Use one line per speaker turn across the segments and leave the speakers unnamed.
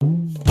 Mm-hmm.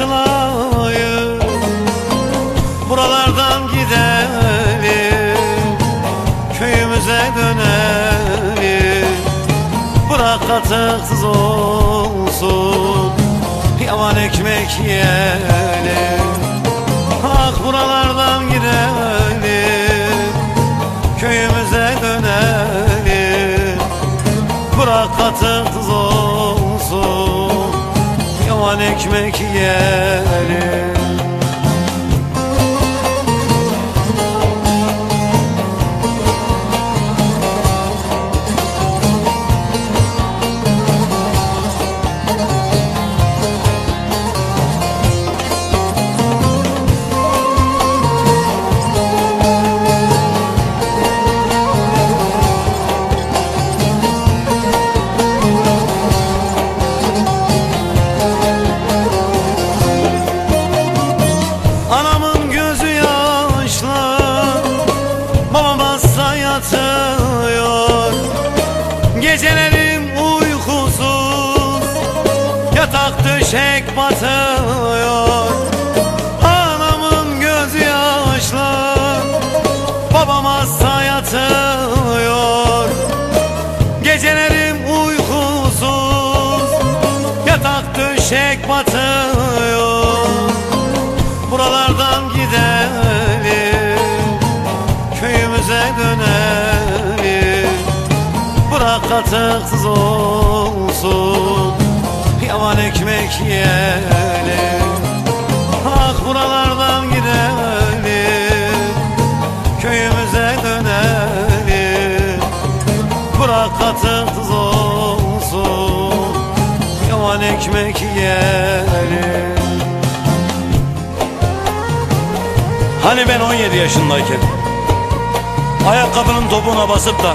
Yar sılayı Buralardan gidelim Köyümüze dönelim. Bırak katıksız olsun Yavan ekmek yiyelim. Ah buralardan gidelim Köyümüze dönelim. Bırak katıksız olsun ekmek yiyelim Yatak döşek batıyor. Anamın gözü yaşlı Babam hasta yatıyor Gecelerim uykusuz Yatak döşek batıyor. Buralardan gidelim Köyümüze dönelim. Bırak katıksız olsun Yavan ekmek yiyelim. Ah buralardan gidelim. Köyümüze dönelim. Bırak katıksız olsun Yavan ekmek yiyelim.
Hani ben 17 yaşındayken Ayakkabının topuna basıp da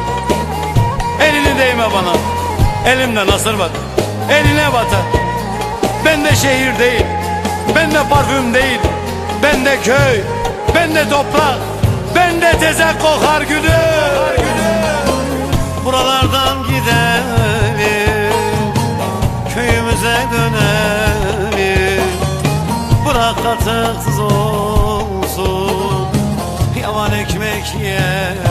Değme bana. Elimde nasır var. Eline batar. Ben de şehir değil. Ben de parfüm değil. Ben de köy. Ben de toprak. Ben de tezek kokar gülüm
Buralardan gidelim. Köyümüze dönelim. Bırak katıksız olsun. Yavan ekmek yiyelim